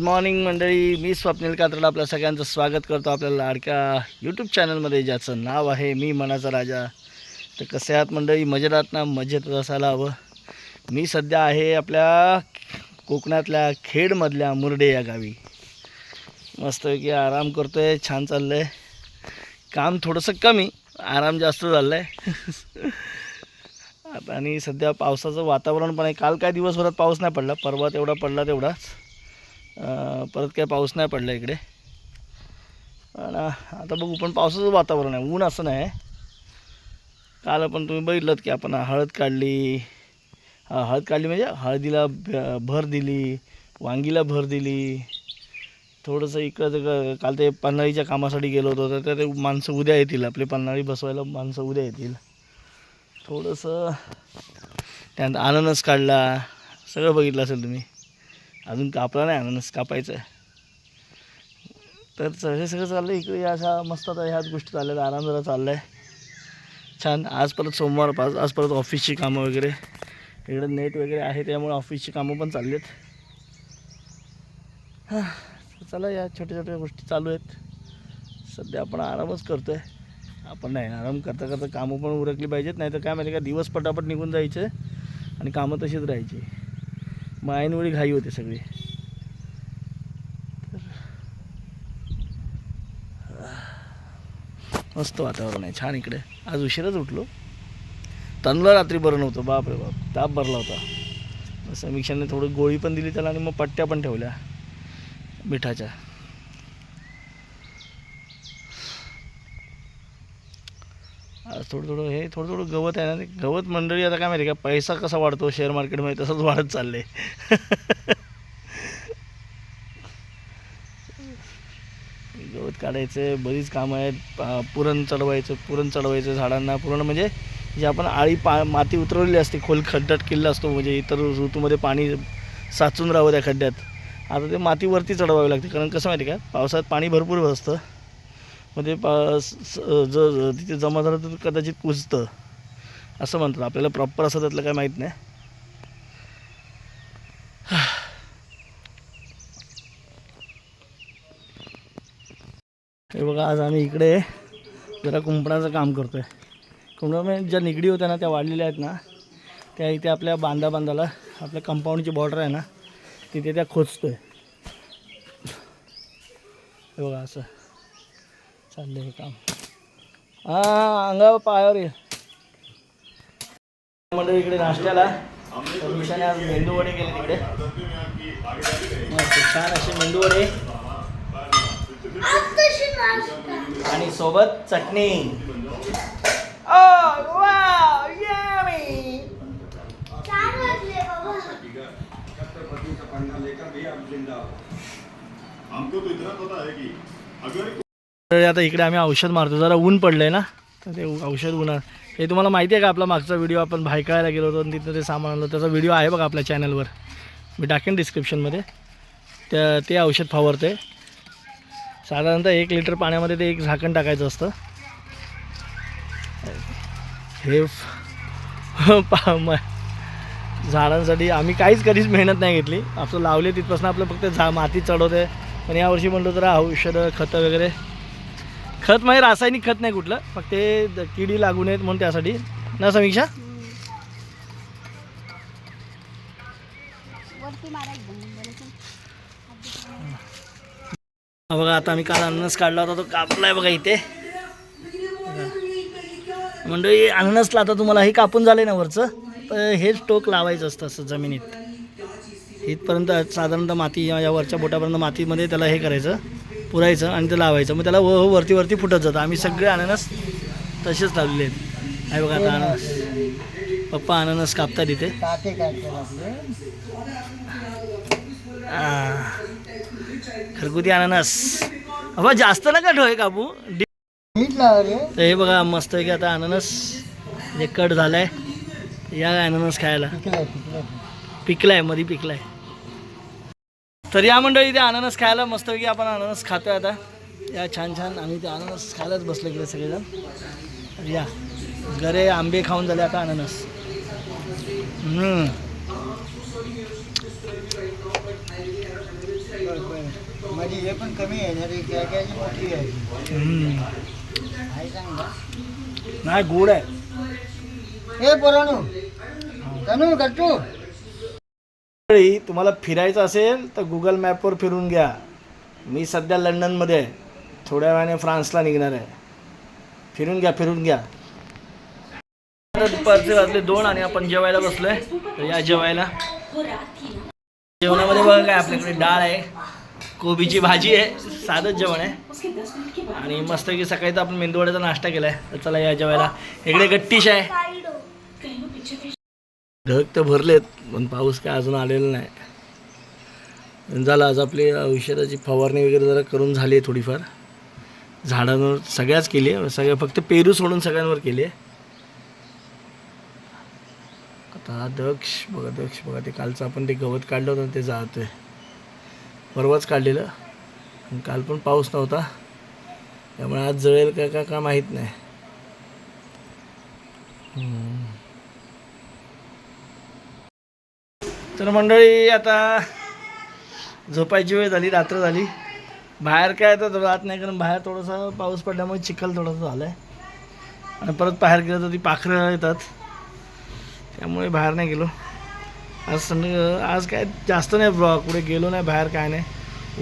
Good morning मंडळी. मी स्वप्नील कात्रड. आपल्या सगळ्यांचं स्वागत करतो आपल्या लाडक्या यूट्यूब चॅनलमध्ये ज्याचं नाव आहे मी मनाचा राजा. तर कसे आहात मंडळी? मजेत ना? मजेत असायला हवं. मी सध्या आहे आपल्या कोकणातल्या खेडमधल्या मुरडे या गावी. मस्तपैकी आराम करतो आहे छान चाललं आहे काम थोडंसं कमी आराम जास्त झालं आहे आता आणि सध्या पावसाचं वातावरण पण आहे. काल काय दिवसभरात पाऊस नाही पडला. परवा तेवढा पडला तेवढाच. परत काय पाऊस नाही पडला इकडे. पण आता बघू पण पावसाचं वातावरण आहे. ऊन असं नाही. काल आपण तुम्ही बघितलं की आपण हळद काढली. हळद काढली म्हणजे हळदीला भ- भर दिली वांगीला भर दिली. थोडंसं इकडं तिकडं काल ते पन्हाळीच्या कामासाठी गेलो होतो तर त्या ते माणसं उद्या येतील. आपले पन्हाळी बसवायला माणसं उद्या येतील. थोडंसं त्यानंतर अननस काढला. सगळं बघितलं असेल तुम्ही. अजून कापला नाही अननस कापायचं तर हे सगळं चाललं इकडे या अशा मस्त आता ह्याच गोष्टी चालल्या आहेत. आराम जरा चालला आहे छान आज परत सोमवार पाच आज परत ऑफिसची कामं वगैरे. इकडे नेट वगैरे आहे त्यामुळे ऑफिसची कामं पण चालली आहेत हां, चला या छोट्या छोट्या गोष्टी चालू आहेत. सध्या आपण आरामच करतो आहे आपण नाही आराम करता करता कामं पण उरकली पाहिजेत नाही तर काय माहिती का दिवस पटापट निघून जायचे आणि कामं तशीच राहायची. मायनवळी घाई होते सगळी. मस्त वातावरण आहे छान इकडे. आज उशीरच उठलो. तनला रात्री बरं नव्हतं बाप रे बाप ताप भरला होता. समीक्षाने थोडी गोळी पण दिली त्याला आणि मग पट्ट्या पण ठेवल्या मिठाच्या. थोडं थोडं हे थोडं थोडं गवत आहे ना गवत मंडळी आता काय माहिती का पैसा कसा वाढतो शेअर मार्केटमध्ये तसंच वाढत चालले गवत काढायचं बरीच कामं आहेत. पुरण चढवायचं पुरण चढवायचं झाडांना. पुरण म्हणजे जे आपण आळी पा माती उतरवलेली असते खोल खड्ड्यात किल्ला असतो म्हणजे इतर ऋतूमध्ये पाणी साचून राहावं त्या खड्ड्यात. आता ते मातीवरती चढवावी लागते. कारण कसं माहिती का पावसात पाणी भरपूर असतं म्हणजे, मध्ये पा जर तिथे जमा झालं तर कदाचित कुजतं असं म्हणतात. आपल्याला प्रॉपर असं त्यातलं काय माहीत नाही. हे बघा आज आम्ही इकडे जरा कुंपणाचं काम करतो आहे कुंपणामध्ये म्हणजे ज्या निगडी होत्या ना त्या वाढलेल्या आहेत ना त्या इथे आपल्या बांधा बांधाला आपल्या कंपाऊंडची बॉर्डर आहे ना तिथे त्या खोचतो आहे हे बघा असं. चाललंय हे काम. हा अंगावर पायावर ये. म्हणजे इकडे नाश्त्याला मिशाने आज मेंदू वडे केले तिकडे. मस्त छान असे मेंदू वडे. आणि सोबत चटणी. हमको तो इतना पता है कि अगर तर आता इकडे आम्ही औषध मारतो. जरा ऊन पडलंय ना? तर ते औषध उन्हाळ. हे तुम्हाला माहिती आहे का आपला मागचा व्हिडिओ आपण भायकायला गेलो होतो आणि तिथं ते सामान आणलं त्याचा व्हिडिओ आहे बघा आपल्या चॅनलवर मी टाकेन डिस्क्रिप्शनमध्ये त्या ते औषध फावरते साधारणतः एक लिटर पाण्यामध्ये ते एक झाकण टाकायचं असतं. हे झाडांसाठी आम्ही काहीच कधीच मेहनत नाही घेतली. आपलं लावले तिथपासून आपलं फक्त झा माती चढवते पण यावर्षी म्हणलं तर औषधं खतं वगैरे खत म्हणजे रासायनिक खत नाही कुठलं फक्त ते द- किडी लागू नयेत म्हणून त्यासाठी. ना समीक्षा? हा बघा आता आम्ही काल अननस काढला होता तो कापलाय बघा इथे. म्हणजे अननसला आता तुम्हाला हे कापून झाले ना वरचं तर हेच टोक लावायचं असतं असं जमिनीत. इथपर्यंत साधारणतः माती माझ्या या वरच्या बोटापर्यंत मातीमध्ये त्याला हे करायचं. पुरायचं आणि ते लावायचं. मग त्याला व वरती वरती फुटत जातं. आम्ही सगळे अननस तसेच लावलेले आहेत. आहे बघा आता अननस. पप्पा अननस कापतात इथे. घरगुती अननस. अबा जास्त नका ठेव हे कापू तर हे बघा मस्त आहे की आता अननस. जे कट झालाय या अननस खायला. पिकलायमध्ये पिकलाय. तर या मंडळी ते अननस खायला मस्त की आपण अननस खातोय आता. या छान छान आम्ही ते अननस खायलाच बसलो इकडे सगळेजण. तर या गरे आंबे खाऊन झाले आता अननस. म्हणजे हे पण कमी आहे नाही गोड आहे. हे पोराणू तनू गट्टू वेळी तुम्हाला फिरायचं असेल तर गुगल मॅपवर फिरून घ्या. मी सध्या लंडनमध्ये आहे. थोड्या वेळाने फ्रान्सला निघणार आहे. फिरून घ्या फिरून घ्या. दुपारचे वाजले दोन आणि आपण जेवायला बसलोय. तर या जेवायला. जेवणामध्ये बघा काय आपल्याकडे डाळ आहे. कोबीची भाजी आहे. साधंच जेवण आहे. आणि मस्त की सकाळी तर आपण मेंदूवड्याचा नाश्ता केलाय. तर चला या जेवायला. इकडे गट्टीश आहे. ढग तर भरलेत पण पाऊस काय अजून आलेला नाही. झालं आज आपली औषधाची फवारणी वगैरे जरा करून झाली आहे थोडीफार. झाडांवर सगळ्याच केली आहे सगळ्या फक्त पेरू सोडून सगळ्यांवर केली आहे. आता दक्ष बघा दक्ष बघा ते कालचं आपण ते गवत काढलं होतं ना ते आहे परवाच काढलेलं आणि काल पण पाऊस नव्हता. त्यामुळे आज जळेल का का का माहीत नाही. तर मंडळी आता झोपायची वेळ झाली रात्र झाली. बाहेर काय तर राहत नाही कारण बाहेर थोडंसं पाऊस पडल्यामुळे चिखल थोडंसं झालं आहे आणि परत बाहेर गेलं तर ती पाखरं येतात. त्यामुळे बाहेर नाही गेलो. आज संडे आज काय जास्त नाही ब्लॉ कुठे गेलो नाही बाहेर काय नाही.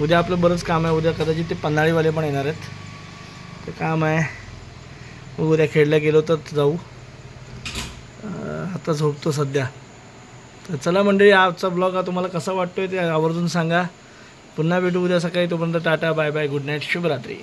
उद्या आपलं बरंच काम आहे उद्या कदाचित ते पन्हाळीवाले पण येणार आहेत. ते काम आहे. उद्या खेळला गेलो तर जाऊ. आता झोपतो सध्या. तर चला मंडळी आजचा ब्लॉग हा तुम्हाला कसा वाटतोय ते आवर्जून सांगा. पुन्हा भेटू उद्या सकाळी तोपर्यंत tata bye bye good night शुभरात्री.